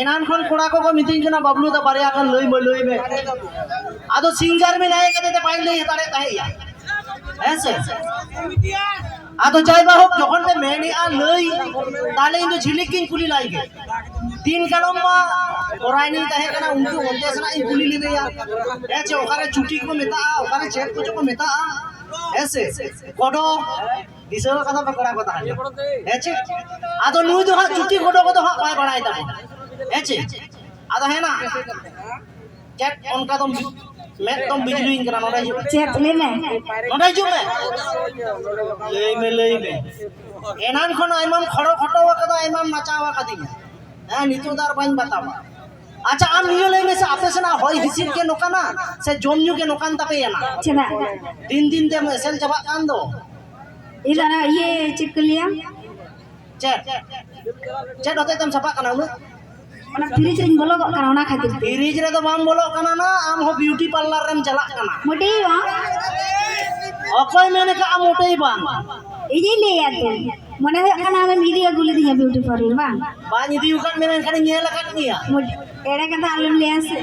ᱮᱱᱟᱱ ᱠᱷᱚᱱ ᱠᱚᱲᱟ ᱠᱚᱠᱚ ᱢᱤᱛᱟᱹᱧ ᱠᱟᱱᱟ ᱵᱟᱵᱞᱩ ᱫᱟ ᱵᱟᱨᱭᱟ ᱠᱷᱚᱱ ᱞᱟᱹᱭ ᱢᱮ ᱞᱟᱹᱭ ᱢᱮ ᱟᱫᱚ ᱥᱤᱝᱜᱟᱨ ᱢᱮᱱᱟᱭ ᱠᱟᱛᱮ ᱛᱮ ᱵᱟᱹᱧ ᱞᱟᱹᱭ ᱦᱟᱛᱟᱲᱮᱫ ᱛᱟᱦᱮᱸᱫᱼᱟ ᱦᱮᱸ ᱥᱮ ᱟᱫᱚ ᱡᱟᱭ ᱵᱟᱦᱳᱠ ᱡᱚᱠᱷᱚᱱ ᱯᱮ ᱢᱮᱱᱮᱜᱼᱟ ᱞᱟᱹᱭ ᱛᱟᱦᱞᱮ ᱤᱧ ᱫᱚ ᱡᱷᱤᱞᱤᱠ ᱜᱤᱧ ᱠᱩᱞᱤ ᱞᱟᱭ ᱜᱮ ᱫᱤᱱ ᱠᱟᱞᱚᱢ ᱢᱟ ᱯᱚᱨᱟᱭᱱᱤ ᱛᱟᱦᱮᱸ ᱠᱟᱱᱟ ᱩᱱᱠᱩ ᱚᱱᱛᱮ ᱥᱮᱱᱟᱜ ᱤᱧ ᱠᱩᱞᱤ ᱞᱮᱫᱮᱭᱟ ᱦᱮᱸ ᱪᱮ ᱚᱠᱟᱨᱮ ᱪᱩᱴᱤ ᱠᱚ ᱢᱮᱛᱟᱜᱼᱟ ᱚᱠᱟᱨᱮ ᱪᱮᱫ ᱠᱚᱪᱚ ᱠᱚ ᱢᱮᱛᱟᱜᱼᱟ ᱦᱮᱸ ᱥᱮ ᱜᱚᱰᱚ ᱫᱤᱥᱟᱹ ᱠᱟᱫᱟ ᱯᱮ ᱠᱚᱲᱟ ᱠᱚ ᱛᱟᱦᱞᱮ ᱦᱮᱸ ᱪᱮ ᱟᱫᱚ ᱱᱩᱭ ᱫᱚ ᱦᱟᱸᱜ ᱪᱩᱴᱤ ᱜᱚᱰᱚ ᱠᱚᱫᱚ ᱦᱟᱸᱜ है आधा है ना क्या उनका तुम मैं तुम बिजली इन करा नोटा जी चेक ले में नोटा जी में ले में ले में एनान खन आइमाम खड़ो खटो कदा आइमाम नचावा कदी हां नितुदार बाइन बतावा আচ্ছা আম নিয়ে লেগে সে আপে না হয় হিসির কে নোকা না সে জমিউ কে নোকান তাপে না চেনা দিন দিন তে সেল চাবা কান দো ইদারা ইয়ে চেক লিয়া চেক চেক ᱚᱱᱟ ᱯᱷᱨᱤᱡ ᱨᱮᱧ ᱵᱚᱞᱚ ᱜᱚᱜ ᱠᱟᱱᱟ ᱚᱱᱟ ᱠᱷᱟᱹᱛᱤᱨ ᱛᱮ ᱯᱷᱨᱤᱡ ᱨᱮᱫᱚ ᱵᱟᱢ ᱵᱚᱞᱚᱜ ᱠᱟᱱᱟ ᱱᱟ ᱟᱢ ᱦᱚᱸ ᱵᱤᱭᱩᱴᱤ ᱯᱟᱨᱞᱟᱨ ᱨᱮᱢ ᱪᱟᱞᱟᱜ ᱠᱟᱱᱟ ᱢᱚᱴᱮ ᱵᱟᱝ ᱚᱠᱚᱭ ᱢᱮᱱ ᱠᱟᱜᱼᱟ ᱢᱚᱴᱮ ᱵᱟᱝ ᱤᱧᱤᱧ ᱞᱟᱹᱭᱟ ᱛᱚ ᱢᱚᱱᱮ ᱦᱩᱭᱩᱜ ᱠᱟᱱᱟ ᱟᱢᱮᱢ ᱤᱫᱤ ᱟᱹᱜᱩ ᱞᱤᱫᱤᱧᱟ ᱵᱤᱭᱩᱴᱤ ᱯᱟᱨᱞᱟᱨ ᱵᱟᱝ ᱵᱟᱹᱧ ᱤᱫᱤ ᱟᱠᱟᱫ ᱢᱮᱭᱟ ᱢᱮᱱᱠᱷᱟᱱᱤᱧ ᱧᱮᱞ ᱟᱠᱟᱫ ᱢᱮᱭᱟ ᱮᱲᱮ ᱠᱟᱛᱷᱟ ᱟᱞᱚᱢ ᱞᱟᱹᱭᱟ ᱥᱮ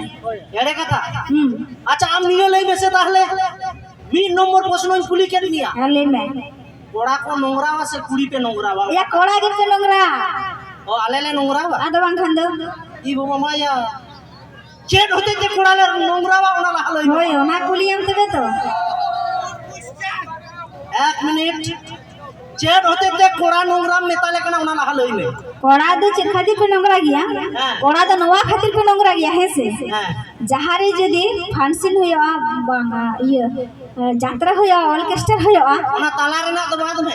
ᱮᱲᱮ ᱠᱟᱛᱷᱟ ᱦᱩᱸ ᱟᱪᱪᱷᱟ ᱟᱢ ᱱᱤᱭᱟᱹ ᱞᱟᱹᱭ ᱢᱮᱥᱮ ᱛᱟᱦᱞᱮ ᱢᱤᱫ ᱱᱚᱢᱵᱚᱨ ᱯᱨᱚᱥᱱᱚᱧ ᱠᱩᱞᱤ ᱠᱮᱫ ᱢᱮᱭᱟ ᱦᱮᱸ ᱞᱟᱹᱭ ᱢᱮ ᱠᱚᱲᱟ ᱠᱚ ᱱᱚᱝᱨᱟᱣᱟ ᱥᱮ ᱠᱩᱲᱤ ᱯᱮ ᱱᱚᱝᱨᱟᱣᱟ ᱮᱭᱟ ᱠᱚᱲᱟ ᱜᱮᱯᱮ ᱱᱚᱝᱨᱟ বা আদো বাংখান দো ই বাবা মায়া। চেট হতে যে কোড়া লে নোংরা বা ওনা লাহালো হই ওনা কুলিয়াম তবে তো। এক মিনিট। চেট হতে যে কোড়া নোংরা মেতালে কেন ওনা লাহালো মে কড়া দো চেত খাতির পে নোংরা গিয়া। হ্যাঁ। কড়া দো নোয়া খাতির পে নোংরা গিয়া হেসে হ্যাঁ। যাহারে যদি ফাংশন হইয়া বাংা ইয়ে যাত্রা হইয়া অর্কেস্ট্রা হইয়া ওনা তালা রেনা তো বাদ মে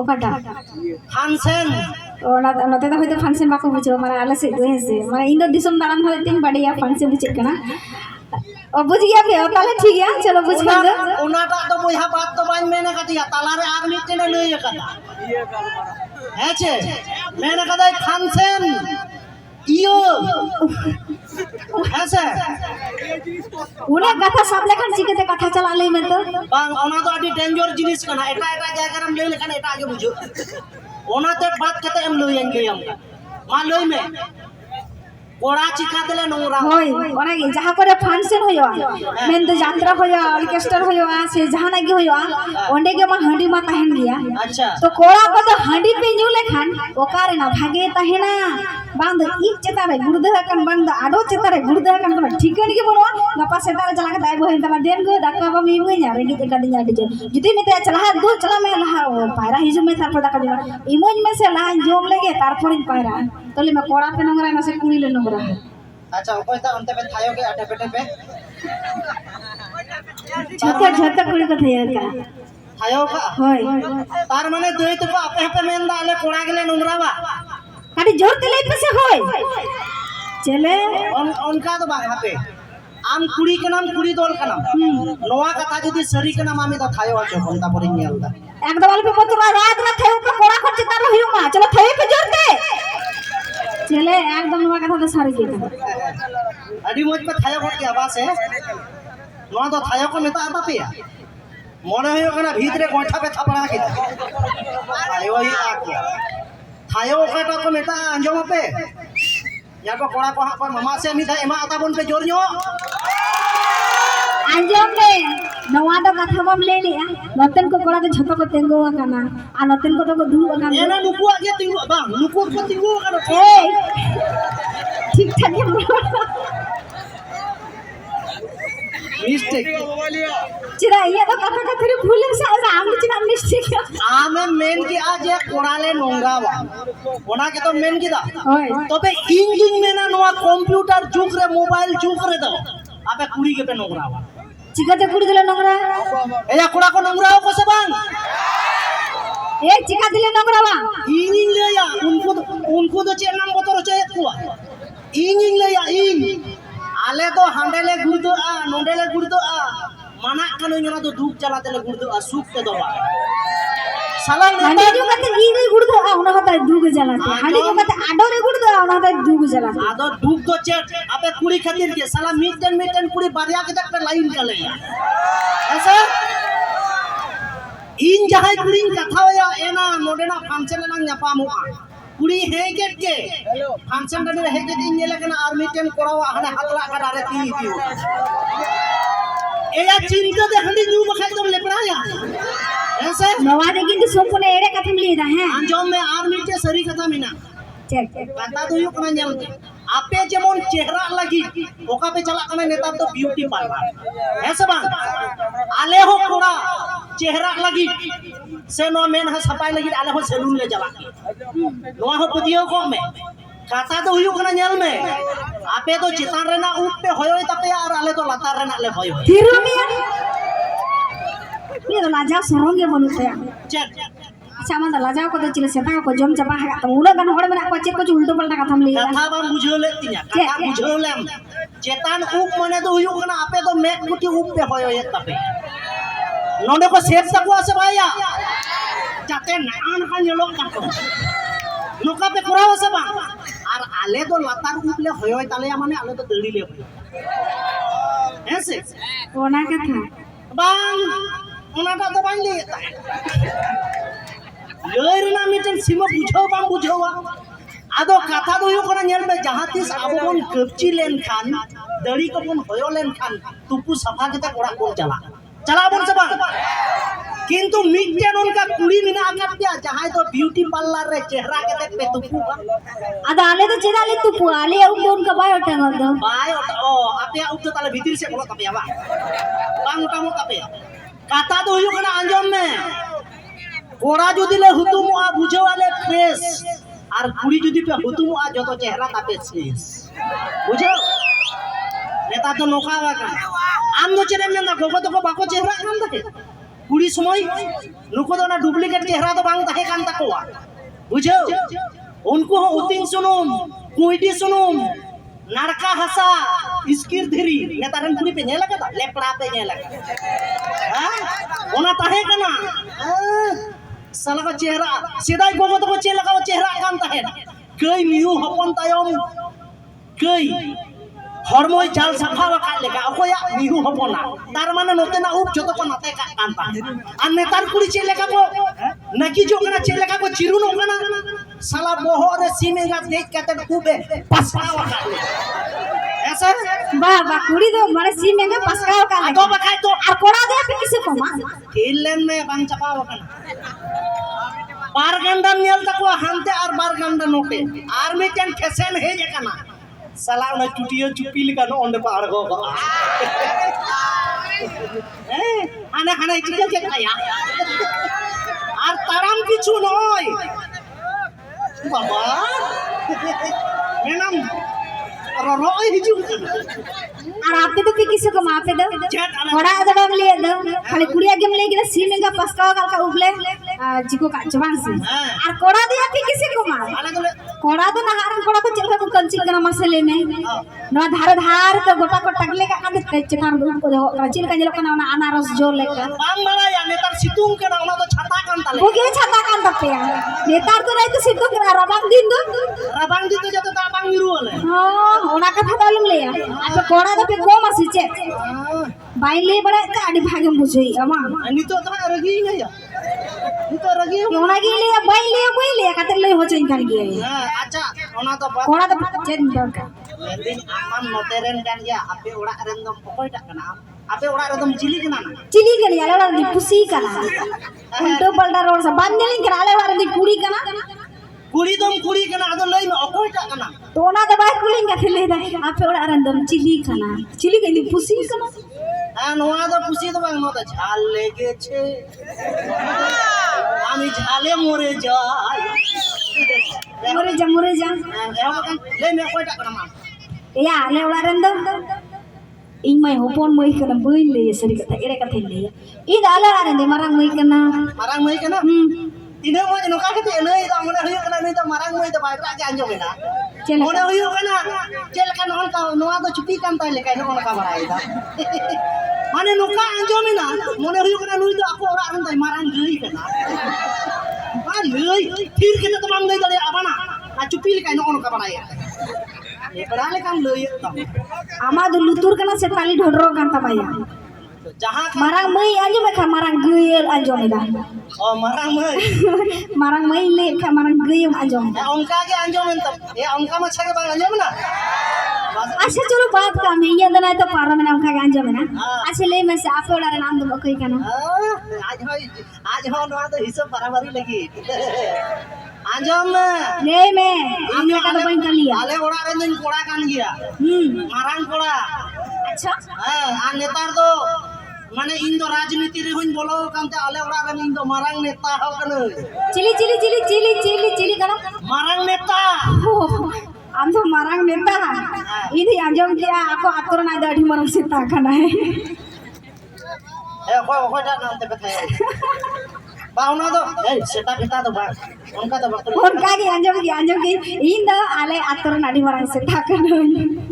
ওকাটা ফাংশন ᱚᱱᱟ ᱱᱚᱛᱮ ᱫᱚ ᱦᱚᱭᱛᱚ ᱯᱷᱟᱱᱥᱮᱱ ᱵᱟᱠᱚ ᱵᱩᱡᱷᱟᱹᱣᱟ ᱢᱟᱱᱮ ᱟᱞᱮ ᱥᱮᱫ ᱫᱚ ᱦᱮᱸᱥᱮ ᱢᱟᱱᱮ ᱤᱧ ᱫᱚ ᱫᱤᱥᱚᱢ ᱫᱟᱬᱟᱱ ᱦᱚᱲ ᱛᱤᱧ ᱵᱟᱰᱟᱭᱟ ᱯᱷᱟᱱᱥᱮᱱ ᱵᱩᱡᱷᱟᱹᱜ ᱠᱟᱱᱟ ᱚ ᱵᱩᱡᱽ ᱜᱮᱭᱟ ᱯᱮ ᱛᱟᱦᱞᱮ ᱴᱷᱤᱠ ᱜᱮᱭᱟ ᱪᱚᱞᱚ ᱵᱩᱡᱽ ᱠᱷᱟᱱ ᱫᱚ ᱚᱱᱟᱴᱟᱜ ᱫᱚ ᱵᱚᱭᱦᱟ ᱵᱟᱫ ᱫᱚ ᱵᱟᱹᱧ ᱢᱮᱱ ᱟᱠᱟᱫᱮᱭᱟ ᱛᱟᱞᱟᱨᱮ ᱟᱨ ᱢᱤᱫᱴᱮᱱ ᱞᱟᱹᱭ ᱟᱠᱟᱫᱟ ᱦᱮᱸ ᱪᱮ ᱢᱮᱱ ᱟᱠᱟᱫᱟᱭ ᱯᱷᱟᱱᱥᱮᱱ ᱤᱭᱟᱹ হ্যাঁ স্যার। উনি কথা সব লেখান শিখেতে কথা চালালে মে তো। বাং ওনা তো আদি ডেঞ্জার জিনিস কানা? এটা এটা জায়গা রাম লেই লেখান এটা আগে বুঝো। ওনা তে বাত কাতে এম লই এঙ্গে আম মা লই মে। কোড়া চিকা দিলে নোংরা হই ওনা কি যাহা করে ফাংশন হইয়া হ্যাঁ। মেন তো যাত্রা হইয়া অর্কেস্ট্রা হইয়া সে যাহা নাকি হইয়া হ্যাঁ। ওন্ডে কে মা হাঁডি মা তাহেন গিয়া। আচ্ছা। তো কোড়া কো হাঁডি পে লেখান ওকারে না ভাগে তাহেনা। ᱵᱟᱝ ᱫᱚ ᱤᱡ ᱪᱮᱛᱟᱱ ᱨᱮ ᱜᱩᱲᱫᱟᱹ ᱟᱠᱟᱱ ᱵᱟᱝ ᱫᱚ ᱟᱰᱚ ᱪᱮᱛᱟᱱ ᱨᱮ ᱜᱩᱲᱫᱟᱹ ᱟᱠᱟᱱ ᱠᱚ ᱴᱷᱤᱠᱟᱹᱱ ᱜᱮ ᱵᱟᱹᱱᱩᱜᱼᱟ ᱜᱟᱯᱟ ᱥᱮᱛᱟᱜ ᱨᱮ ᱪᱟᱞᱟᱣ ᱠᱟᱛᱮ ᱟᱭ ᱵᱚᱦᱮᱱ ᱛᱟᱢᱟ ᱫᱮᱱ ᱜᱮ ᱫᱟᱠᱟ ᱵᱟᱢ ᱤᱢᱟᱹᱧᱟ ᱨᱮᱸᱜᱮᱡ ᱟᱠᱟᱫᱤᱧᱟ ᱟᱹᱰᱤ ᱡᱳᱨ ᱡᱩᱫᱤ ᱢᱮᱛᱟᱭᱟ ᱪᱟᱞᱟᱣ ᱫᱩ ᱪᱟᱞᱟᱣ ᱢᱮ ᱞᱟᱦᱟ ᱯᱟᱭᱨᱟ ᱦᱤᱡᱩᱜ ᱢᱮ ᱛᱟᱨᱯᱚᱨ ᱫᱟᱠᱟ ᱡᱚᱢ ᱤᱢᱟᱹᱧ ᱢᱮᱥᱮ ᱞᱟᱦᱟᱧ ᱡᱚᱢ ᱞᱮᱜᱮ ᱛᱟᱨᱯᱚᱨᱤᱧ ᱯᱟᱭᱨᱟᱜᱼᱟ ᱛᱚᱞᱮ ᱢᱮ ᱠᱚᱲᱟ ᱯᱮ ᱱᱚᱝᱨᱟᱭ ᱱᱟᱥᱮ ᱠᱩᱲᱤ ᱞᱮ ᱱᱚᱝᱨᱟ अच्छा ऊपर तक उनते पे थायो के आटे पेटे पे झटक झटक कुड़ी को थायो का थायो का होय तार माने तुई तुपा आपे आपे मेंदा आले कोणा गेले नुमरावा খালি ঝরতে লাইতে সে হয় ছেলে অনকা তো বাং হাতে আম কুড়ি কানাম কুড়ি দল কানাম নোয়া কথা যদি সরি কানাম আমি তো থায় আছে কোনটা পরে নিয়ালদা একদম অল্প কত রাত না থায় উপর কোড়া করছে তার হইও মা চলো থায় পে জোরতে ছেলে একদম নোয়া কথা তো সারি দিতে আডি মোজ পে থায় করতে আবাস হে নোয়া তো থায় কো মেতা আতা পে মনে হইও কানা ভিতরে গোঠা পে থাপড়া কি আয় ওই আকে ᱴᱷᱟᱭᱚ ᱠᱚ ᱢᱮᱛᱟᱜᱼᱟ ᱟᱸᱡᱚᱢ ᱟᱯᱮ ᱠᱚᱲᱟ ᱠᱚ ᱦᱟᱸᱜ ᱠᱚ ᱢᱟᱢᱟ ᱥᱮ ᱢᱤᱫ ᱫᱷᱟᱣ ᱮᱢᱟ ᱛᱟᱵᱚᱱ ᱯᱮ ᱡᱳᱨ ᱧᱚᱜ ᱟᱸᱡᱚᱢ ᱢᱮ ᱱᱚᱣᱟ ᱫᱚ ᱠᱟᱛᱷᱟ ᱵᱟᱢ ᱞᱟᱹᱭ ᱞᱮᱜᱼᱟ ᱱᱚᱛᱮᱱ ᱠᱚ ᱠᱚᱲᱟ ᱫᱚ ᱡᱷᱚᱛᱚ ᱠᱚ ᱛᱤᱸᱜᱩ ᱟᱠᱟᱱᱟ ᱟᱨ ᱱᱚᱛᱮᱱ ᱠᱚᱫᱚ ᱠᱚ ᱫᱩᱲᱩᱵ ᱟᱠᱟᱱᱟ ᱱᱩᱠᱩᱣᱟᱜ ᱜᱮ ᱛᱤᱸᱜᱩ ᱵᱟᱝ ᱱᱩᱠᱩ ᱠᱚ ᱛᱤᱸᱜᱩ ᱟᱠᱟᱱᱟ ᱴᱷᱤᱠ ᱴᱷᱟᱠ ᱜᱮ মিস্টেক চিরা ইয়া তো কথা কথা করে ভুলে সাজ আমি চিরা মিস্টেক আমি মেন কি আজ এ কোড়ালে নোংরাওয়া ওনাকে তো মেন কি দা তবে ইঞ্জিন মেনা নোয়া কম্পিউটার যুগ রে মোবাইল যুগ রে দাও আপে কুড়ি গেপে নোংরাওয়া চিকাতে কুড়ি দিলে নোংরা এয়া কোড়া কো নোংরাও কসে বাং এ চিকা দিলে নোংরাওয়া ইঞ্জিন লেয়া উনকো উনকো তো চের নাম কত রচে কুয়া ইঞ্জিন লেয়া ইঞ্জিন ᱟᱞᱮ ᱫᱚ ᱦᱟᱸᱰᱮᱞᱮ ᱜᱩᱲᱫᱟᱹᱜᱼᱟ ᱱᱚᱸᱰᱮᱞᱮ ᱜᱩᱲᱫᱟᱹᱜᱼᱟ ᱢᱟᱱᱟᱜ ᱠᱟᱹᱱᱟᱹᱧ ᱚᱱᱟ ᱫᱚ ᱫᱩᱠ ᱡᱟᱞᱟ ᱛᱮᱞᱮ ᱜᱩᱲᱫᱟᱹᱜᱼᱟ ᱥᱩᱠ ᱛᱮᱫᱚ ᱵᱟᱝ ᱥᱟᱞᱟᱢ ᱦᱟᱸᱰᱮ ᱡᱚ ᱠᱟᱛᱮ ᱤᱧ ᱜᱩᱲᱫᱟᱹᱜᱼᱟ ᱚᱱᱟ ᱠᱟᱛᱮ ᱫᱩᱠ ᱡᱟᱞᱟ ᱛᱮ ᱦᱟᱸᱰᱮ ᱡᱚ ᱠᱟᱛᱮ ᱟᱰᱚ ᱨᱮ ᱜᱩᱲᱫᱟᱹᱜᱼᱟ ᱚᱱᱟ ᱠᱟᱛᱮ ᱫᱩᱠ ᱡᱟᱞᱟ ᱛᱮ ᱟᱫᱚ ᱫᱩᱠ ᱫᱚ ᱪᱮᱫ ᱟᱯᱮ ᱠᱩᱲᱤ ᱠᱷᱟᱹᱛᱤᱨ ᱜᱮ ᱥᱟᱞᱟᱢ ᱢᱤᱫᱴᱮᱱ ᱢᱤᱫᱴᱮᱱ ᱠᱩᱲᱤ ᱵᱟᱨᱭᱟ ᱠᱟᱛᱮ ᱯᱮ ᱞᱟᱭᱤᱱ ᱠᱟᱞᱮᱭᱟ ᱦᱮᱸ ᱥᱮ ᱤᱧ ᱡᱟᱦᱟᱸᱭ ᱠᱩᱲᱤᱧ ᱠᱟᱛᱷᱟᱣᱟᱭᱟ ᱮᱱᱟ ᱱᱚᱸᱰᱮᱱᱟᱜ ᱯᱷᱟᱱᱥᱮᱱ ᱨᱮᱱᱟᱜ ᱧᱟᱯᱟᱢᱚᱜᱼᱟ कुड़ी हे गेट के फ़ंक्शन रे हे गेट इन लेके ना आर्मी टेन करावा हने हतला का डारे ती दी एया चिंता दे हंदी न्यू बखाई तो लेपड़ाया ऐसे नवा दे किंतु सब कोने एड़े कथम लेदा है अंजाम में आर्मी के सरी कथा मिना चेक पता तो यो कमन जाम आपे जमन चेहरा लगी ओका पे चला कने नेता तो ब्यूटी पार्लर ऐसे बा आले हो कोड़ा चेहरा लगी সে নয় मेन हा সাপাই लगी আলে हो सैलून ले जला के नोआ हो पुदियो को में কাতা তো হুয়ুক না নেল মে। আপে তো চিতান রে না উপ পে হয়ই তাপে আর আলে তো লাতার রে না লে হয়ই থিরমি নি তো লাজা সরঙ্গে বলতে চল। আচ্ছা লাজা কত ছিল সেটা কো জম চাপা হাগা তো। উলা গান হড় মেনা কো চেক কো উল্টো পাল্টা কথা মলি কথা বাম বুঝলে তিনা কথা বুঝলে চেতান উপ মানে তো হুয়ুক না আপে তো মেক কুটি উপ হয় ᱩᱵ ᱯᱮ ᱦᱚᱭᱚᱭᱮᱫ ᱛᱟᱯᱮᱭᱟ ᱱᱚᱰᱮ ᱠᱚ ᱥᱮᱵ ᱛᱟᱠᱚᱣᱟ ᱥᱮ ᱵᱟᱭᱟ ᱡᱟᱛᱮ ᱱᱟᱜᱟ ᱱᱟᱜᱟ ᱧᱮᱞᱚᱜ ᱛᱟᱠᱚ ᱱᱚᱝᱠᱟ ᱯᱮ ᱠᱚᱨᱟᱣᱟ ᱥᱮ ᱵᱟᱝ ᱟᱨ ᱟᱞᱮ ᱫᱚ ᱞᱟᱛᱟᱨ ᱩᱵ ᱞᱮ ᱦᱚᱭᱚᱭ ᱛᱟᱞᱮᱭᱟ ᱢᱟᱱᱮ ᱟᱞᱮ ᱫᱚ ᱫᱟᱹᱲᱤ ᱞᱮ ᱦᱚᱭᱚᱭᱟ ᱦᱮᱸ ᱥᱮ ᱚᱱᱟ ᱠᱟᱛᱷᱟ ᱵᱟᱝ ᱚᱱᱟᱴᱟᱜ ᱫᱚ ᱵᱟᱹᱧ ᱞᱟᱹᱭᱮᱫ ᱛᱟᱦᱮᱸᱫ ᱞᱟᱹᱭ ᱨᱮᱱᱟᱜ ᱢᱤᱫᱴᱮᱱ ᱥᱤᱢᱟᱹ ᱵᱩᱡᱷᱟᱹᱣ ᱵᱟᱝ ᱵᱩᱡᱷᱟᱹᱣᱟ ᱟᱫᱚ ᱠᱟᱛᱷᱟ ᱫᱚ ᱦᱩᱭᱩᱜ ᱠᱟᱱᱟ ᱧᱮᱞ ᱢᱮ ᱡᱟᱦᱟᱸ ᱛᱤᱥ ᱟᱵᱚ ᱵᱚᱱ ᱠᱟᱹᱯᱪᱤ ᱞᱮᱱᱠᱷᱟᱱ ᱫᱟᱲᱤ ᱠᱚᱵᱚᱱ ᱦᱚᱭᱚ ᱞᱮᱱᱠᱷᱟᱱ ᱛᱩᱯᱩ ᱥᱟᱯᱷᱟ ᱠᱟᱛᱮ ᱚᱲᱟᱜ ᱵᱚᱱ ᱪᱟᱞᱟᱜᱼᱟ चलाबन से बात কিন্তু মিটটেন উনকা কুড়ি মিনা আকার দিয়া যাহাই তো বিউটি পার্লার রে চেহারা কে দেখবে তুপু আদা আলে তো চেহারা লে তুপু আলে আউ তো উনকা বাই ওটা গল দো বাই ওটা ও আপে আউ তো তালে ভিতর সে বলো তাপে আবা বাং ওটা মো তাপে কাতা তো হইও কানা আঞ্জম মে? গোড়া যদি লে হুতুমু আ বুঝো আলে ফ্রেশ আর কুড়ি যদি পে হুতুমু আ যত চেহারা তাপে শেষ নেতা তো নোকা আমদো চেরেমনে না, গোগো দোকো বাকো চেহারা কান তাকে কুড়ি সময় নুকো দো না ডুপ্লিকেট চেহারা তো বাং তাকে কান তাকোয়া। বুঝো উনকু হো উতিং সুনুম, কুইডি সুনুম, নারকা হাসা, ইস্কির ধরি। নেতারেন পুরি পে নেলা কাদা লেপড়া পে নেলা হ্যাঁ? ওনা তাহে কানা। হ্যাঁ? সালা কো চেহারা, সিদাই গোগো দোকো চেহারা কান তাহে। কই মিউ হপন তায়ম? কই? হরমই জাল সাফা কাজ লেখা অকয়া বিহু হব না। তার মানে নতে না উপ যত কো নাতে কান পা আর নেতার কুড়ি চে লেখা কো নাকি জো কানা চে লেখা কো চিরুন কানা সালা বহরে সিমে গা দেখ কাতে কুবে পাসপাও কাজ ऐसा बा बा कुड़ी दो मारे सीमे में पसकाओ का तो बकाय तो और कोड़ा दे पे किसी को मां खेलन में बन चपाओ का बार गंडा नियल तक वो हमते और बार गंडा नोटे आर्मी टेन সালা না চুটিয়ে চুপি লিকানো অন্ডে পাহাড় গো হ্যাঁ হানে হানে চিকে খায়া আর তারাম কিছু নয় বাবা ম্যাডাম আর রয় হিজু আর আপনি তো পিকি সে মাফে দাও। বড়া আদা বাম লিয়ে দাও। খালি কুড়িয়া গেম লিয়ে গেলে সি মেগা পাস্কাও কালকা উগলে জিকো কাজ বাং সে। হ্যাঁ। আর কোড়া দিয়া পিকি সে মা। কোড়া তো নাহার কোড়া তো চেলকা মুকন চিকনা মাসে লে নে নয়া ধারে ধার তো গোটা কো টাকলে কা কাঁদে তে চেকান দুন কো দেহ কানা চিলকা জেলো কানা ওনা আনারস জো লেকা বাং বাড়ায়া নেতার সিতুং কেনা? ওনা তো ছাতা কান তালে ওগে ছাতা কান তাপেয়া নেতার তো রাইতো সিতুং কেনা? রাবাং দিন দো রাবাং দিন তো যত দাবাং মিরু হলে হ্যাঁ ওনা কথা বলুম লেয়া আচ্ছা কোড়া ᱚᱱᱟ ᱫᱚ ᱠᱚᱢ ᱟᱥᱤ ᱪᱮ ᱵᱟᱭ ᱞᱟᱹᱭ ᱵᱟᱲᱟᱭ ᱛᱮ ᱟᱹᱰᱤ ᱵᱷᱟᱜᱮᱢ ᱵᱩᱡᱷᱟᱹᱣᱮᱜᱼᱟ ᱵᱟᱝ ᱱᱤᱛᱚᱜ ᱫᱚ ᱦᱟᱸᱜ ᱨᱟᱹᱜᱤ ᱦᱮᱱᱟᱭᱟ ᱱᱤᱛᱚᱜ ᱨᱟᱹᱜᱤ ᱚᱱᱟᱜᱮ ᱞᱟᱹᱭᱟ ᱵᱟᱭ ᱞᱟᱹᱭᱟ ᱵᱟᱭ ᱞᱟᱹᱭᱟ ᱠᱟᱛᱮ ᱞᱟᱹᱭ ᱦᱚᱪᱚᱧ ᱠᱟᱱ ᱜᱮᱭᱟ ᱦᱮᱸ ᱟᱪᱪᱷᱟ ᱚᱱᱟ ᱫᱚ ᱚᱱᱟ ᱫᱚ ᱪᱮᱫ ᱫᱚᱨᱠᱟᱨ ᱢᱮᱱᱫᱟᱹᱧ ᱟᱢ ᱱᱚᱛᱮ ᱨᱮᱱ ᱠᱟᱱ ᱜᱮᱭᱟ ᱟᱯᱮ ᱚᱲᱟᱜ ᱨᱮᱱ ᱫᱚᱢ ᱚᱠᱚᱭᱴᱟᱜ ᱠᱟᱱᱟ ᱟᱢ ᱟᱯᱮ ᱚᱲᱟᱜ ᱨᱮᱫᱚᱢ ᱪᱤᱞᱤ ᱠᱟᱱᱟ ᱪᱤᱞᱤ ᱠᱟᱱᱤᱧ ᱟᱞᱮ ᱚᱲᱟᱜ ᱨᱮᱫᱚᱧ ᱯᱩᱥᱤ ᱠᱟᱱᱟ ᱩᱞᱴᱟᱹ ᱯᱟᱞᱴᱟ ᱵᱟᱝ ᱥᱟ ᱵᱟᱢ ᱧᱮᱞᱤᱧ ᱠᱟᱱᱟ ᱟᱞᱮ ᱚᱲᱟᱜ ᱨᱮᱫᱚᱧ ᱠᱩᱲᱤ ᱠᱟᱱᱟ कुड़ी दम कुड़ी कना आदो लई में अकोई टा कना तो ना दे बाय कुड़ी का खेले दा आपे और आरन दम चिली कना चिली कनी पुसी कना आ नोआ दो पुसी दो बांग नोदा झाल लेगे छे আমি ঝালে মরে যাই মরে যা মরে যা লে ᱤᱧ ᱢᱟᱭ ᱦᱚᱯᱚᱱ ᱢᱟᱹᱭ ᱠᱟᱱᱟ ᱵᱟᱹᱧ ᱞᱟᱹᱭᱟ ᱥᱟᱹᱨᱤ ᱠᱟᱛᱷᱟ ᱮᱲᱮ ᱠᱟᱛᱷᱟᱧ ᱞᱟᱹᱭᱟ ᱤᱧ ᱟᱞᱮ ᱟᱨᱮᱱ ᱢᱟᱨᱟᱝ ᱢᱟᱹᱭ ᱠᱟᱱᱟ ᱢᱟᱨᱟᱝ ᱢᱟᱹᱭ ᱠᱟᱱᱟ ᱦᱩᱸ ᱛᱤᱱᱟᱹᱜ ᱢᱚᱡᱽ ᱱᱚᱝᱠᱟ ᱠᱟᱛᱮ ᱞᱟᱹᱭᱫᱟ ᱢᱚᱱᱮ ᱦᱩᱭᱩᱜ ᱠᱟᱱᱟ ᱱᱩᱭ ᱫᱚ ᱢᱟᱨᱟᱝ ᱢᱟᱹᱭ ᱫᱚ ᱵᱟᱭ ᱮᱴᱟᱜ ᱜᱮ ᱟᱸᱡᱚᱢᱮᱫᱟ ᱪᱮᱫ ᱢᱚᱱᱮ ᱞᱮᱠᱟ ᱦᱩᱭᱩᱜ ᱠᱟᱱᱟ ᱪᱮᱫ ᱞᱮᱠᱟ ᱱᱚᱜᱼᱚ ᱱᱚᱝᱠᱟ ᱱᱚᱣᱟ ᱫᱚ ᱪᱩᱯᱤ ᱠᱟᱱ ᱛᱟᱭ ᱞᱮᱠᱟ ᱱᱚᱜᱼᱚ ᱱᱚᱝᱠᱟ ᱵᱟᱲᱟᱭᱮᱫᱟ ᱢᱟᱱᱮ ᱱᱚᱝᱠᱟ ᱟᱸᱡᱚᱢᱮᱱᱟ ᱢᱚᱱᱮ ᱦᱩᱭᱩᱜ ᱠᱟᱱᱟ ᱱᱩᱭ ᱫᱚ ᱟᱠᱚ ᱚᱲᱟᱜ ᱨᱮᱱ ᱫᱚᱭ ᱢᱟᱨᱟᱝ ᱜᱟᱹᱭ ᱠᱟᱱᱟ ᱵᱟᱝ ᱞᱟᱹᱭ ᱛᱷᱤᱨ ᱠᱟᱛᱮ ᱫᱚ ᱵᱟᱢ ᱞᱟᱹᱭ ᱫᱟᱲᱮᱭᱟᱜᱼᱟ ᱵᱟᱱᱟ ᱟᱨ ᱪᱩᱯᱤ ᱞᱮᱠᱟ ᱱᱚᱜᱼᱚ ᱱᱚᱝᱠᱟ ᱵᱟᱲᱟᱭᱮᱫ ᱮᱯᱲᱟ ᱞᱮᱠᱟᱢ ᱞᱟᱹᱭᱮᱫ ᱛᱟᱢ আমার তো লুতুর কানা সে তালি ঢোডর কান তাপায়া Marang mai anjing mereka marang guyel anjong ida. Oh marang mai. marang mai le mereka marang guyel anjong. Ya onka ke anjong entam. Ya onka mah cakap bang anjong mana? আচ্ছা চলো বাদ কাম এই ইয়াদ না তো পারো না আমাকে গান যাবে না আচ্ছা লে মেসে আপে ওলার নাম দেবো কই কেন আজ হয় আজ হয় না তো হিসাব বাড়াবাড়ি লাগি আজম লে মে আমি কাটা বাইন কালিয়া আলে ওড়া রে দিন কোড়া কান গিয়া হুম মারাং কোড়া আচ্ছা হ্যাঁ আর নেতার তো মানে ᱤᱧ ᱫᱚ ᱨᱟᱡᱽᱱᱤᱛᱤ ᱨᱮ ᱦᱚᱸᱧ ᱵᱚᱞᱚ ᱟᱠᱟᱱᱛᱮ ᱟᱞᱮ ᱚᱲᱟᱜ ᱨᱮᱱ ᱤᱧ ᱫᱚ ᱢᱟᱨᱟᱝ ᱱᱮᱛᱟ ᱦᱚᱸ ᱠᱟᱹᱱᱟᱹᱧ ᱪᱤᱞᱤ ᱪᱤᱞᱤ ᱪᱤᱞᱤ ᱪᱤᱞᱤ ᱪᱤᱞᱤ ᱪᱤᱞᱤ ᱠᱟᱱᱟ ᱢᱟᱨᱟᱝ ᱱᱮᱛᱟ ᱟᱢ ᱫᱚ ᱢᱟᱨᱟᱝ ᱱᱮᱛᱟ ᱤᱧ ᱟᱸᱡᱚᱢ ᱠᱮᱜᱼᱟ ᱟᱠᱚ ᱟᱛᱳ ᱨᱮᱱᱟᱜ ᱫᱚ ᱟᱹᱰᱤ ᱢᱟᱨᱟᱝ ᱥᱮᱛᱟ ᱠᱟᱱᱟᱭ ᱦᱮᱸ ᱚᱠᱚᱭ ᱚᱠᱚᱭᱴᱟᱜ ᱱᱟᱢ ᱛᱮᱯᱮ ᱛᱟᱦᱮᱸ ᱵᱟᱝ ᱚᱱᱟ ᱫᱚ ᱥᱮᱛᱟ ᱯᱷᱮᱛᱟ ᱫᱚ ᱵᱟᱝ ᱚᱱᱠᱟ ᱫᱚ ᱵᱟᱝ ᱚᱱᱠᱟ ᱜᱮ ᱟᱸᱡᱚᱢ ᱜᱮ ᱟᱸᱡᱚᱢ ᱜᱮ ᱤᱧ ᱫᱚ ᱟᱞᱮ ᱟᱛᱳ ᱨᱮᱱᱟᱜ ᱟᱹᱰᱤ ᱢᱟᱨᱟᱝ ᱥᱮᱛᱟ ᱠᱟᱹᱱᱟᱹᱧ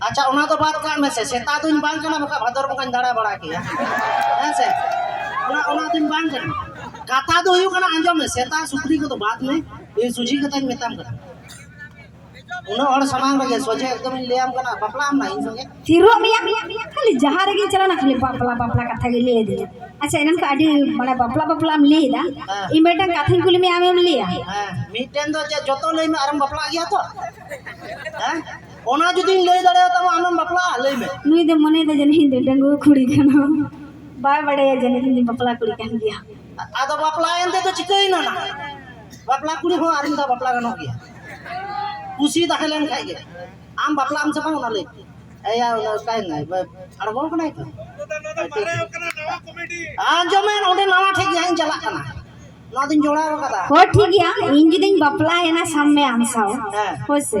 ᱟᱪᱪᱷᱟ ᱚᱱᱟ ᱫᱚ ᱵᱟᱫ ᱠᱟᱜ ᱢᱮᱥᱮ ᱥᱮᱛᱟ ᱫᱚᱧ ᱵᱟᱝ ᱠᱟᱱᱟ ᱵᱟᱠᱷᱟᱡ ᱵᱷᱟᱫᱚᱨ ᱵᱚᱸᱜᱟᱧ ᱫᱟᱬᱟ ᱵᱟᱲᱟ ᱠᱮᱭᱟ ᱦᱮᱸ ᱥᱮ ᱚᱱᱟ ᱚᱱᱟ ᱫᱚᱧ ᱵᱟᱝ ᱠᱟᱱᱟ ᱠᱟᱛᱷᱟ ᱫᱚ ᱦᱩᱭᱩᱜ ᱠᱟᱱᱟ ᱟᱸᱡᱚᱢ ᱢᱮ ᱥᱮᱛᱟ ᱥᱩᱠᱨᱤ ᱠᱚᱫᱚ ᱵᱟᱫ ᱢᱮ ᱤᱧ ᱥᱩᱡᱷᱤ ᱠᱟᱛᱷᱟᱧ ᱢᱮᱛᱟᱢ ᱠᱟᱱᱟ ᱩᱱᱟᱹᱜ ᱦᱚᱲ ᱥᱟᱢᱟᱝ ᱨᱮᱜᱮ ᱥᱚᱡᱷᱮ ᱮᱠᱫᱚᱢᱤᱧ ᱞᱟᱹᱭᱟᱢ ᱠᱟᱱᱟ ᱵᱟᱯᱞᱟᱜ ᱟᱢ ᱱᱟ ᱤᱧ ᱥᱚᱸᱜᱮ ᱛᱷᱤᱨᱚᱜ ᱢᱮᱭᱟ ᱠᱷᱟᱹᱞᱤ ᱡᱟᱦᱟᱸ ᱨᱮᱜᱮᱧ ᱪᱟᱞᱟᱣᱱᱟ ᱠᱷᱟᱹᱞᱤ ᱵᱟᱯᱞᱟ ᱵᱟᱯᱞᱟ ᱠᱟᱛᱷᱟ ᱜᱮ ᱞᱟᱹᱭ ᱟᱹᱫᱤᱧᱟ ᱟᱪᱪᱷᱟ ᱮᱱᱟᱱ ᱠᱷᱚᱱ ᱟᱹᱰᱤ ᱢᱟᱱᱮ ᱵᱟᱯᱞᱟ ᱵᱟᱯᱞᱟᱢ ᱞᱟᱹᱭᱮᱫᱟ ᱤᱧ ᱢᱤᱫᱴᱟᱝ ᱠᱟᱛᱷᱟᱧ ᱠᱩᱞᱤ ᱢᱮᱭᱟ ᱟᱢᱮᱢ ᱞᱟᱹᱭᱟ ᱦᱮᱸ ᱢᱤᱫᱴᱮᱱ ᱫᱚ ᱪᱮᱫ ᱡᱚᱛᱚ ᱞᱟᱹᱭ ᱢᱮ ᱟᱨᱮᱢ ᱵᱟᱯᱞᱟᱜ ᱜᱮᱭᱟ ᱛᱚ ᱦᱮᱸ ᱚᱱᱟ ᱡᱩᱫᱤᱧ ᱞᱟᱹᱭ ᱫᱟᱲᱮᱭᱟ ᱛᱟᱢᱟ ᱟᱢᱮᱢ ᱵᱟᱯᱞᱟ ᱞᱟᱹᱭ ᱢᱮ ᱱᱩᱭ ᱫᱚ ᱢᱚᱱᱮ ᱫᱚ ᱡᱟᱹᱱᱤᱡ ᱤᱧ ᱫᱚ ᱰᱟᱺᱜᱩᱣᱟᱹ ᱠᱩᱲᱤ ᱠᱟᱱᱟ ᱵᱟᱭ ᱵᱟᱲᱟᱭᱟ ᱡᱟᱹᱱᱤᱡ ᱤᱧ ᱵᱟᱯᱞᱟ ᱠᱩᱲᱤ ᱠᱟᱱ ᱜᱮᱭᱟ ᱟᱫᱚ ᱵᱟᱯᱞᱟ ᱮᱱᱛᱮ ᱫᱚ ᱪᱤᱠᱟᱹᱭᱮᱱᱟ ᱵᱟᱯᱞᱟ ᱠᱩᱲᱤ ᱦᱚᱸ ᱟᱨᱤᱧ ᱫᱚ ᱵᱟᱯᱞᱟ ᱜᱟᱱᱚᱜ ᱜᱮᱭᱟ ᱠᱩᱥᱤ ᱛᱟᱦᱮᱸ ᱞᱮᱱ ᱠᱷᱟᱡ ᱜᱮ ᱟᱢ ᱵᱟᱯᱞᱟ ᱟᱢ ᱥᱮ ᱚᱱᱟ ᱞᱟᱹᱭ ᱮᱭᱟ ᱚᱱᱟ ᱠᱟᱭᱱᱟᱭ ᱟᱬᱜᱚᱱ ᱠᱟᱱᱟᱭ ᱛᱚ ᱟᱸᱡᱚᱢᱮᱱ ᱚᱸᱰᱮ ᱱᱟᱣᱟ ᱴᱷᱮᱡ ᱜᱮ ᱦᱟᱸᱜ ᱪᱟᱞᱟᱜ ᱠᱟᱱᱟ ᱱᱚᱣᱟ ᱫᱚᱧ ᱡᱚᱲᱟᱣ ᱠᱟᱫᱟ ᱦᱳᱭ ᱴᱷᱤᱠ ᱜᱮᱭᱟ ᱤᱧ ᱡᱩᱫᱤᱧ ᱵᱟᱯᱞᱟᱭᱮᱱᱟ ᱥᱟᱢᱱᱮ ᱟᱢ ᱥᱟᱶ ᱦᱮᱸ ᱦᱳᱭ ᱥᱮ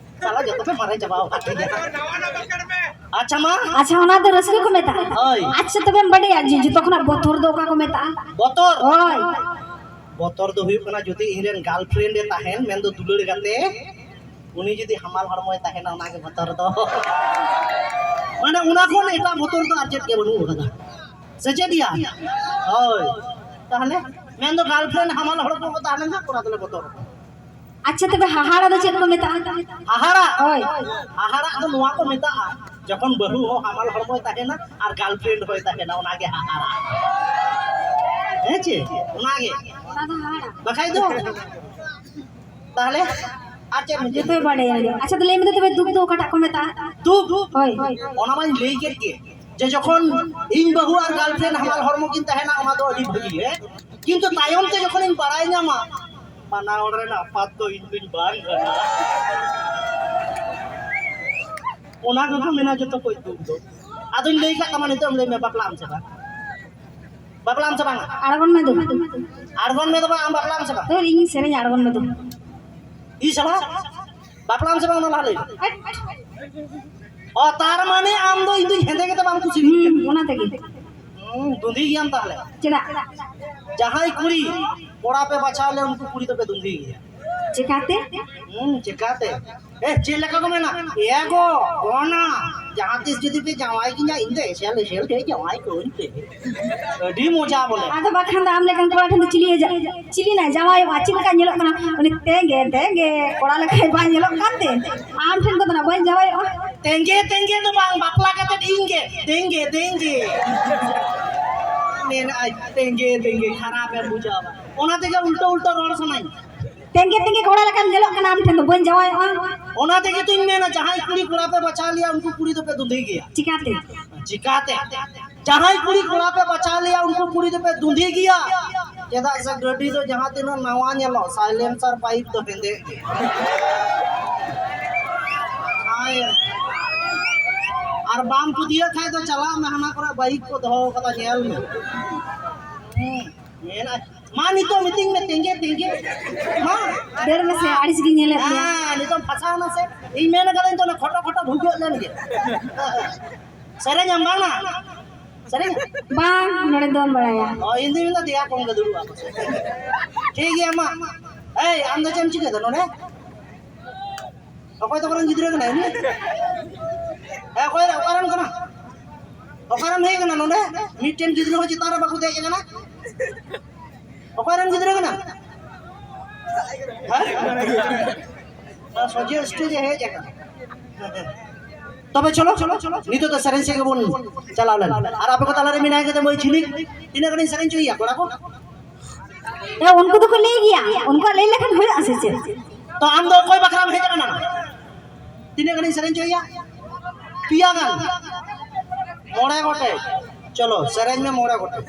সালা যতটা মারাই যাবাও আচ্ছা মা। আচ্ছা ওনা দের রসরি কো মেতা হই আচ্ছা তবে বড়ে আজি যে তখন বতর দো কা কো মেতা বতর? হই বতর দো হুই কনা যদি ইরেন গার্লফ্রেন্ড এ তাহেন মেন দো দুলড় গাতে উনি যদি হামাল হড়ময় তাহেন ওনাকে বতর দো। মানে উনা কোন এটা বতর দো আর জেট কে বনু কাদা সেজেডিয়া হই তাহলে মেন দো গার্লফ্রেন্ড হামাল হড়ময় তাহেন না কোনা দলে বতর দো। ᱟᱪᱪᱷᱟ ᱛᱚᱵᱮ ᱦᱟᱦᱟᱲᱟ ᱫᱚ ᱪᱮᱫ ᱠᱚ ᱢᱮᱛᱟᱜᱼᱟ ᱦᱟᱦᱟᱲᱟ ᱦᱳᱭ ᱦᱟᱦᱟᱲᱟ ᱫᱚ ᱱᱚᱣᱟ ᱠᱚ ᱢᱮᱛᱟᱜᱼᱟ ᱡᱚᱠᱷᱚᱱ ᱵᱟᱹᱦᱩ ᱦᱚᱸ ᱦᱟᱢᱟᱞ ᱦᱚᱲᱢᱚᱭ ᱛᱟᱦᱮᱱᱟ ᱟᱨ ᱜᱟᱨᱞᱯᱷᱨᱮᱱᱰ ᱦᱚᱸᱭ ᱛᱟᱦᱮᱱᱟ ᱚᱱᱟᱜᱮ ᱦᱟᱦᱟᱲᱟ ᱦᱮᱸ ᱪᱮ ᱚᱱᱟᱜᱮ ᱵᱟᱠᱷᱟᱡ ᱫᱚ ᱛᱟᱦᱞᱮ ᱟᱨ ᱪᱮᱫ ᱡᱚᱛᱚ ᱵᱟᱰᱟᱭᱟ ᱟᱪᱪᱷᱟ ᱛᱚ ᱞᱟᱹᱭ ᱢᱮ ᱛᱚᱵᱮ ᱫᱩᱠ ᱫᱚ ᱚᱠᱟᱴᱟᱜ ᱠᱚ ᱢᱮᱛᱟᱜᱼᱟ ᱫᱩᱠ ᱦᱳᱭ ᱚᱱᱟ ᱢᱟᱧ ᱞᱟᱹᱭ ᱠᱮᱫ ᱜᱮ ᱡᱮ ᱡᱚᱠᱷᱚᱱ ᱤᱧ ᱵᱟᱹᱦᱩ ᱟᱨ গার্লফ্রেন্ড ᱦᱟᱢᱟᱞ ᱦᱚᱲᱢᱚ ᱠᱤᱱ ᱛᱟᱦᱮᱱᱟ ᱚᱱᱟ ᱫᱚ ᱟᱹᱰᱤ ᱵᱷᱟᱹᱜᱤ ᱦᱮᱸ ᱠᱤᱱᱛᱩ ᱛᱟᱭᱚᱢ ᱛᱮ ᱡᱚᱠᱷᱚᱱ ᱤᱧ ᱵᱟᱲᱟᱭ ᱧᱟᱢᱟ manawala na pato inbin banga na. Una ko kami na dito ko itundo. Ato hindi ka kaman ito, hindi may baplam sa ba? Baplam sa ba nga? Argon medo. Argon medo ba ang baplam sa ba? Oh, ini sering argon medo. Isa ba? Baplam sa ba ang nalali? ও তার মানে আম দো ইন্দু হেঁদে গেতে বাম কুচি ওনা থেকে দুঁদি গিয়াম তাহলে চেনা যাহাই কুড়ি कोड़ा पे बचा ले उनको पूरी तो पे दूंगी चिकाते हम्म चिकाते ए चेले का मैं ना ये गो कोना जहाँ तीस जिद पे जवाई की जा इंदे शेल शेल के जवाई को इंदे डी मोजा बोले आ तो बखन दाम लेकिन थोड़ा ठंड चिली जा चिली ना जवाई वाचिन का नेलो कना उन तेंगे तेंगे कोड़ा लखाई बा नेलो काते आम ठन को ना बन जवाई तेंगे तेंगे तो बापला का तो इंगे तेंगे तेंगे মেন আই তেঙ্গে তেঙ্গে খারাপ এ বুঝাবা ওনা থেকে উল্টো উল্টো রড় শোনাই तेंगे तेंगे कोड़ा लेकन नेलो कना आम ठन बन जमाई ओना থেকে তুই মেনা যাহাই কুড়ি কোড়া পে বাঁচা লিয়া উনকু কুড়ি তো পে দুঁধি গিয়া चिकाते चिकाते जहां कुड़ी कोड़ा पे बचा लिया उनको कुड़ी तो पे दूंधी गया चेदा से गड्डी तो जहां तीनों नवा नेलो साइलेंसर पाइप तो हेंदे आय আর ᱵᱟᱢ ᱯᱩᱫᱤᱭᱟ ᱠᱷᱟᱡ ᱫᱚ ᱪᱟᱞᱟᱜ ᱢᱮ ᱦᱟᱱᱟ ᱠᱚᱨᱮ ᱵᱟᱭᱤᱠ ᱠᱚ ᱫᱚᱦᱚ ᱠᱟᱫᱟ ᱧᱮᱞ ᱢᱮ মা। নিতো মিটিং মে তেঙ্গে তেঙ্গে মা ডের মে সে আড়িস গি নেলে হ্যাঁ নিতো ফাসাও না সে। এই মেন গালেন তো না খটো খটো ভুগো লেন গে সেরে জাম বাং না সেরে বাং নড়ে দম বড়ায়া ও ইন্দি মিলা দিয়া কোন গে দুড়ু আপস ঠিক গে মা। এই আন্দা চামচি কে দনো নে অকয় তো করন গিদরে কে ᱚᱠᱚᱭ ᱚᱠᱟᱨᱮᱱ ᱠᱟᱱᱟ ᱚᱠᱟᱨᱮᱢ ᱦᱮᱡ ᱠᱟᱱᱟ ᱱᱚᱰᱮ ᱢᱤᱫᱴᱮᱱ ᱜᱤᱫᱽᱨᱟᱹ ᱦᱚᱸ ᱪᱮᱛᱟᱱ ᱨᱮ ᱵᱟᱠᱚ ᱫᱮᱡ ᱠᱟᱱᱟ ᱚᱠᱟᱨᱮᱱ ᱜᱤᱫᱽᱨᱟᱹ ᱠᱟᱱᱟ হ্যাঁ সজে স্টেজে হয়ে যাবে তবে চলো চলো চলো নিতো তো সেরেন সে বলুন চালাও লেন আর আপনাকে তালারে মিনাই কে মই ঝিলিক তিনা গানি সেরেন চইয়া কোড়া কো তা উনকু তো লই গিয়া উনকু লই লেখান হয়ে আসেছে তো আম দো কই বাকরাম হে যাবে না তিনা গানি সেরেন চইয়া পিয়া গান মোড়া গোটে চলো সেরেন মে মোড়ে গোটে